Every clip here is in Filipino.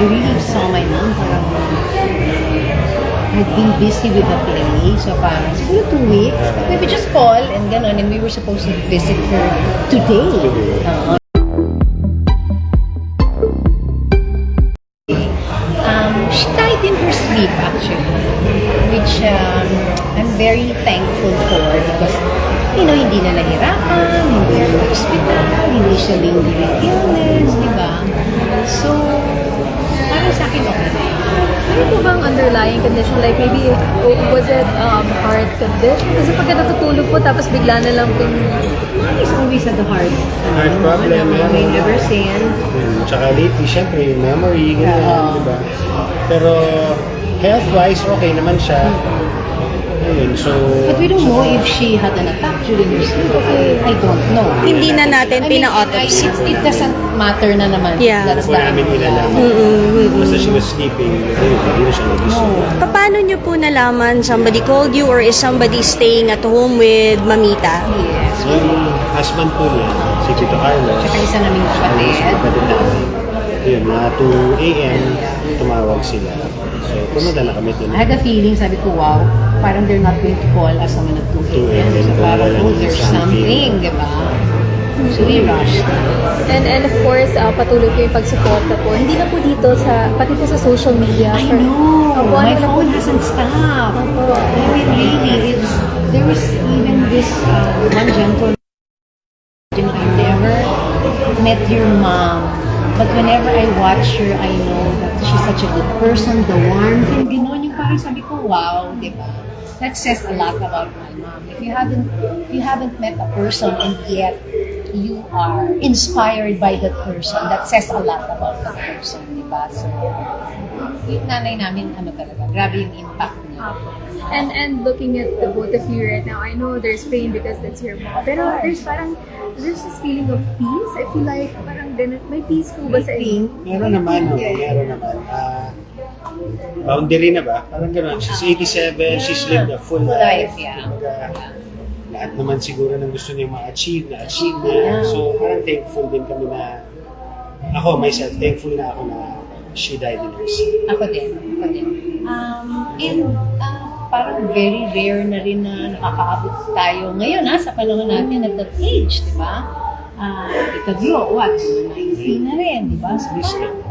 I really saw my mom parang had been busy with the play. So parang siguro two weeks. Maybe just call and gano'n. And we were supposed to visit her today. Oo. Um, she in her which um, I'm very thankful for because, you know, hindi na nahirapan, hindi na hospital, hindi siya lingering illness, di ba? So, sa akin okay. Ano po bang underlying condition? Like maybe, oh, was it um, heart condition? Kasi pagka natutulog po, tapos bigla na lang. Mom is always at the heart. Heart problem, Ano, yan. Mommy ever since. Hmm, Tsaka lately, syempre, yung memory, ganyan, Oo. di ba? Pero health-wise, okay naman siya. Ayun, so... But we don't know if she had an attack during her sleep. I don't know. Hindi na natin I mean, pina-autopsy. I- It, it doesn't matter na naman. Yeah. That's Wala the- namin ilalaman. Basta she was sleeping, hindi na siya nagising. No. Paano nyo po nalaman somebody called you or is somebody staying at home with Mamita? Yes. Yung husband po niya, si Tito Carlos, Tsaka isa naming kapatid. kapatid namin. Yun, mga 2 a.m., tumawag sila. So, pumunta na kami dun. I had a feeling, sabi ko, wow, parang they're not going to call us naman at 2 2 a.m. So parang, oh, there's Something. di ba? So we rushed. And, and of course, uh, patuloy po yung pagsuporta po. Hindi na po dito sa, pati po sa social media. I know. Opo, My ano phone hasn't stopped. Opo. I mean, really, it's, there was even this uh, one gentleman, I never met your mom. But whenever I watch her, I know that she's such a good person, the warmth, and gano'n yung parang sabi ko, wow, di ba? That says a lot about my mom. If you haven't, if you haven't met a person and yet you are inspired by that person, that says a lot about that person, di ba? So, yung nanay namin, ano talaga, grabe yung impact niya. And and looking at the both of you right now, I know there's pain because that's your mom. Pero there's parang, there's this feeling of peace. I feel like ganun, may peace po ba sa inyo? Meron naman, no? meron naman. Ah, boundary na ba? Parang gano'n. She's 87, she's lived a full Full life. life, yeah. Kumbaga, lahat naman siguro ng gusto niya ma-achieve, na-achieve na. Yeah. So, parang thankful din kami na, ako, myself, thankful na ako na she died in her sleep. Ako din, ako din. Um, and uh, parang very rare na rin na nakakaabot tayo ngayon ha, sa panahon natin at that age, di ba? Uh, ito Glo, what? 19 na rin, di ba? So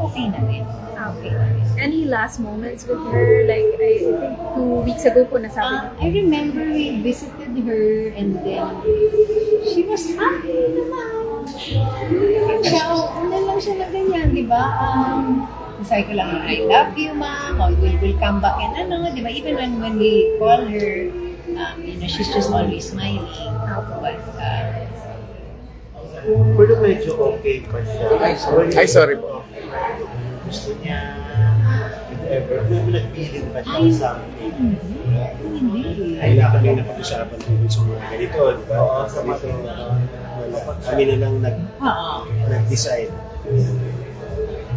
okay na rin. Okay. Any last moments with her? Like, I think two weeks ago po nasabi Uh, niyo. I remember we visited her and then she was happy naman. Ano lang siya, ano lang siya na ganyan, di ba? Um, sabi ko lang, I love you, ma'am, or we will come back and ano, di ba? Even when, when we call her, um, you know, she's just always smiling. But, uh, Pero medyo okay pa siya. Ay, sorry. Ay, sorry po. Gusto niya, if ever, may nag-feeling pa siya Ay. something. hindi. Ay, wala kami napag-usapan tungkol sa mga ganito, di ba? Oo, sa mga. Kami na lang nag, nag-decide.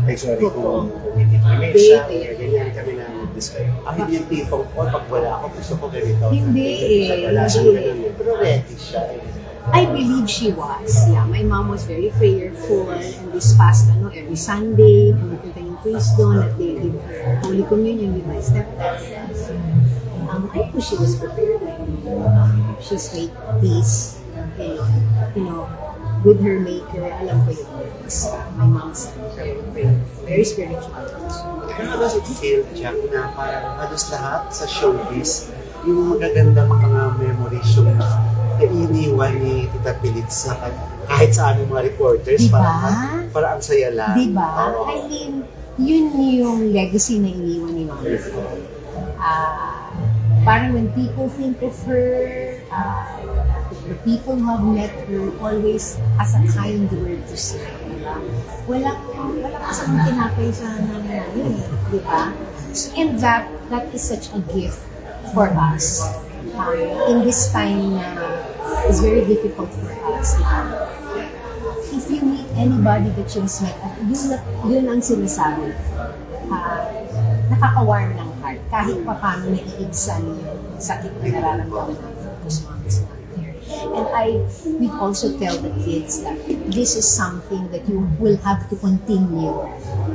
Ay, sorry kung hindi kami siya, kaya ganyan kami na nag-decide. Ang hindi yung tipong, oh, pag wala ako, gusto ko ganito. Hindi eh. Wala siyang ganun eh. Pero ready siya. eh. I believe she was. Yeah, my mom was very prayerful and this past ano, every Sunday, pumupunta yung priest doon at they give Holy Communion with my stepdad. Um, I know she was prepared. Um, she's made peace. And, you know, with her maker, alam ko yung words. My mom's very prayerful, very spiritual. Pero how does it feel, Jack, na parang halos lahat sa showbiz, yung magagandang mga memories yung iniwan ni Tita Pilit sa kahit sa aming mga reporters, Diba? parang, parang ang saya lang. Di ba? Oo. I mean, yun yung legacy na iniwan ni Mama. Ah, parang when people think of her, ah, the people who have met her always has a kind word to say. Di ba? Walang, walang kasamang tinapay sa nanay namin. Di ba? So, And that, that is such a gift for us. Um, in this time na is very difficult for us. If you meet anybody that you've met, at yun, yun ang sinasabi, ah, nakaka-warm ng heart. Kahit pa paano naiigsan yung sakit na nararamdaman not there. And I would also tell the kids that this is something that you will have to continue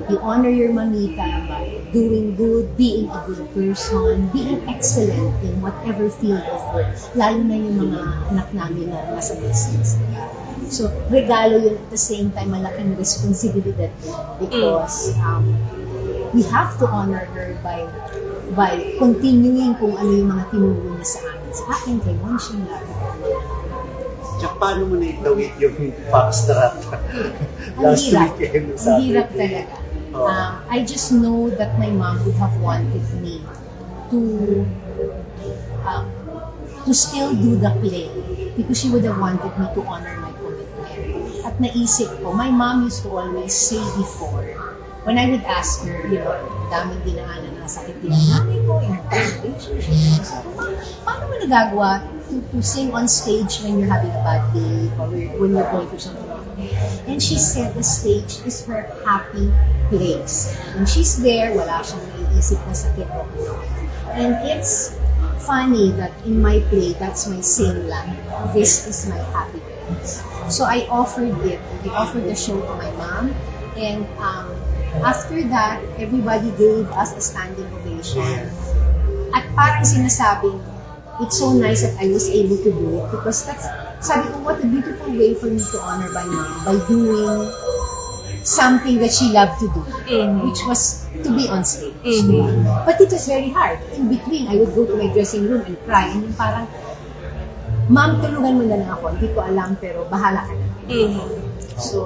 You honor your mamita by doing good, being a good person, being excellent in whatever field work. Lalo na yung mga anak namin na nasa business. So, regalo yun at the same time, malaking responsibilidad because um, we have to honor her by by continuing kung ano yung mga tinuro niya sa amin. Sa akin, kay Monshing love. Tsaka paano mo naitawid yung foxtrot Ang last hirap. weekend Ang sa hirap talaga. Um, I just know that my mom would have wanted me to um, to still do the play because she would have wanted me to honor my commitment. At naisip ko, my mom used to always say before, when I would ask her, you know, daming dinaanan na sakit din ang nanay ko, in her relationship, ko, paano mo nagagawa to, to sing on stage when you're having a bad day or when you're going through something like? And she said the stage is her happy place. When she's there, wala siyang naiisip na sakit o ano. And it's funny that in my play, that's my same line. This is my happy place. So I offered it. I offered the show to my mom. And um, after that, everybody gave us a standing ovation. At parang sinasabing, it's so nice that I was able to do it because that's, sabi ko, what a beautiful way for me to honor my mom by doing something that she loved to do, which was to be on stage. diba? But it was very hard. In between, I would go to my dressing room and cry. And yung parang, Ma'am, tulungan mo na lang ako. Hindi ko alam, pero bahala ka na. So,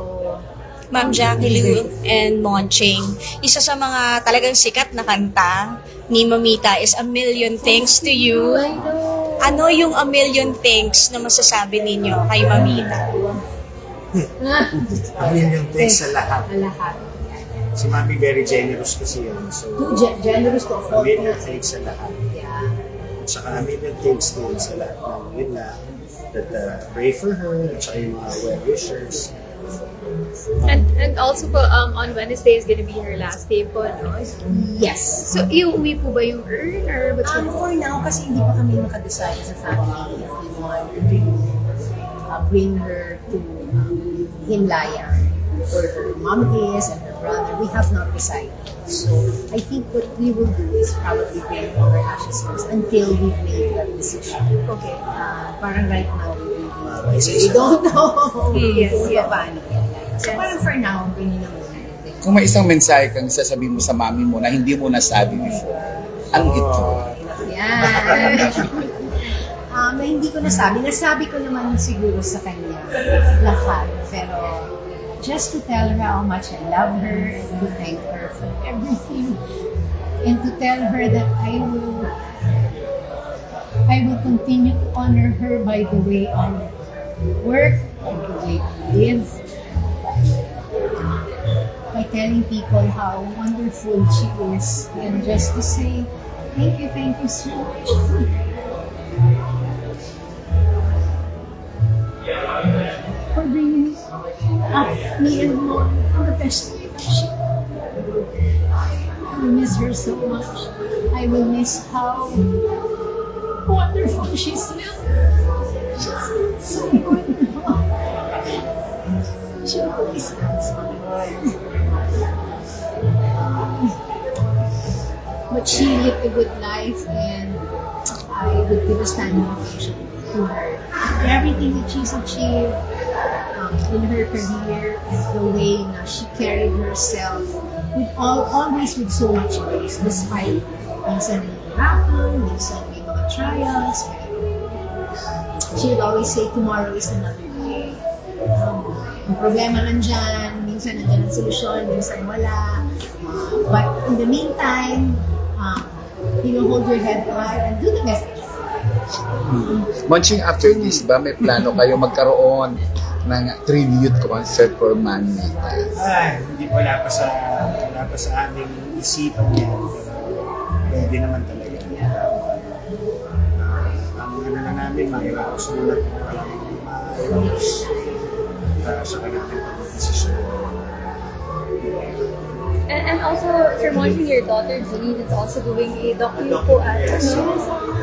Ma'am Jackie Liu and Monching, isa sa mga talagang sikat na kanta ni Mamita is A Million Thanks to You. Ano yung A Million Thanks na masasabi ninyo kay Mamita? Ang yung thanks sa lahat. Ang lahat. Si Mami very generous kasi yun. So, Too ge- generous to a afford million na. thanks sa lahat. Yeah. At saka a million thanks din sa lahat ng yun na that uh, pray for her at saka yung mga well-wishers. And and also po, um, on Wednesday is gonna be her last day po, no? Yes. So, iuwi po ba yung earn or what's Um, um, for now, kasi hindi pa kami makadecide sa family if we want to uh, bring her to um, Himlaya where her mom is and her brother. We have not decided. So I think what we will do is probably bring her ashes first until we've made that decision. Okay. Uh, parang right now, we, we, Uh, we don't know. Yes, kung yes. paano. So parang for now, bringin na muna. Kung may isang mensahe kang sasabihin mo sa mami mo na hindi mo nasabi before, anong ito? Yan. um, na hindi ko nasabi. Nasabi ko naman siguro sa kanya lahat. Pero just to tell her how much I love her and to thank her for everything. And to tell her that I will I will continue to honor her by the way I work, by the way I live, by telling people how wonderful she is and just to say thank you, thank you so much bringing me and mom in the best she I miss her so much. I will miss how wonderful she's still. She's so good. She always has But she lived a good life and I would give a standing ovation to her. Everything that she's achieved in her career the way na she carried herself with all, always with so much grace despite minsan nahihirapan, minsan may mga trials, she would always say tomorrow is another day. Um, ang problema nandyan, minsan nandyan ang solusyon, minsan wala. Uh, but in the meantime, um, you know, hold your head high and do the best can. Munching, after this ba, may plano kayo magkaroon ng tribute concert for Mamita? Ay, hindi wala pa sa wala pa sa aming isipan yan. Pwede naman talaga. Uh, ang ano na namin, mahirap muna kung walang maayos. Uh, saka namin pag-desisyon. And, and also, for watching your daughter, Jeanine, is also doing a docu po at Yes.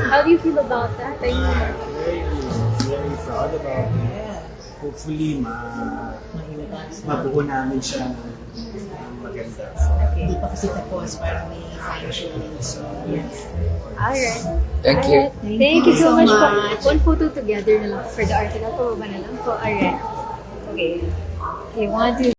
How do you feel about that? I mean, very, very proud about it. Hopefully, ma mabuo namin siya ng maganda maganda. Hindi pa kasi tapos, parang may fine-tuning. So, yeah. Alright. Thank you. Alright. Thank, you so much, po. One photo together na lang for the article. Pababa na lang po. Alright. Okay. Okay, one, two,